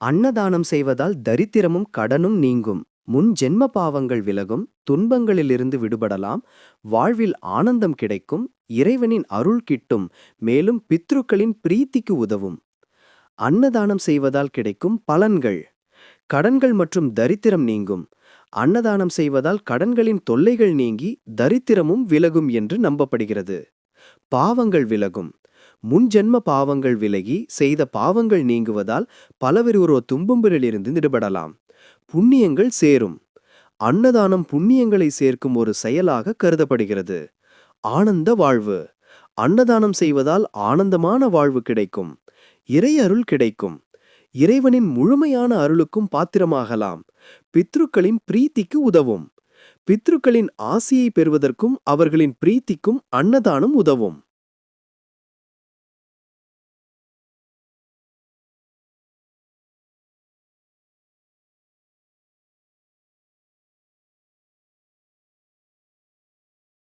அன்னதானம் செய்வதால் தரித்திரமும் கடனும் நீங்கும். முன் ஜென்ம பாவங்கள் விலகும் துன்பங்களிலிருந்து விடுபடலாம் வாழ்வில் ஆனந்தம் கிடைக்கும் இறைவனின் அருள் கிட்டும் மேலும் பித்ருக்களின் பிரீத்திக்கு உதவும். அன்னதானம் செய்வதால் கிடைக்கும் பலன்கள். கடன்கள் மற்றும் தரித்திரம் நீங்கும். அன்னதானம் செய்வதால் கடன்களின் தொல்லைகள் நீங்கி தரித்திரமும் விலகும் என்று நம்பப்படுகிறது. பாவங்கள் விலகும். முன்ஜென்ம பாவங்கள் விலகி செய்த பாவங்கள் நீங்குவதால் பலவிருவரோ துன்பங்களிலிருந்து விடுபடலாம் புண்ணியங்கள் சேரும். அன்னதானம் புண்ணியங்களை சேர்க்கும் ஒரு செயலாக கருதப்படுகிறது. ஆனந்த வாழ்வு. அன்னதானம் செய்வதால் ஆனந்தமான வாழ்வு கிடைக்கும். இறை அருள் கிடைக்கும். இறைவனின் முழுமையான அருளுக்கும் பாத்திரமாகலாம். பித்ருக்களின் பிரீத்திக்கு உதவும். பித்ருக்களின் ஆசியை பெறுவதற்கும் அவர்களின் பிரீத்திக்கும் அன்னதானம் உதவும்.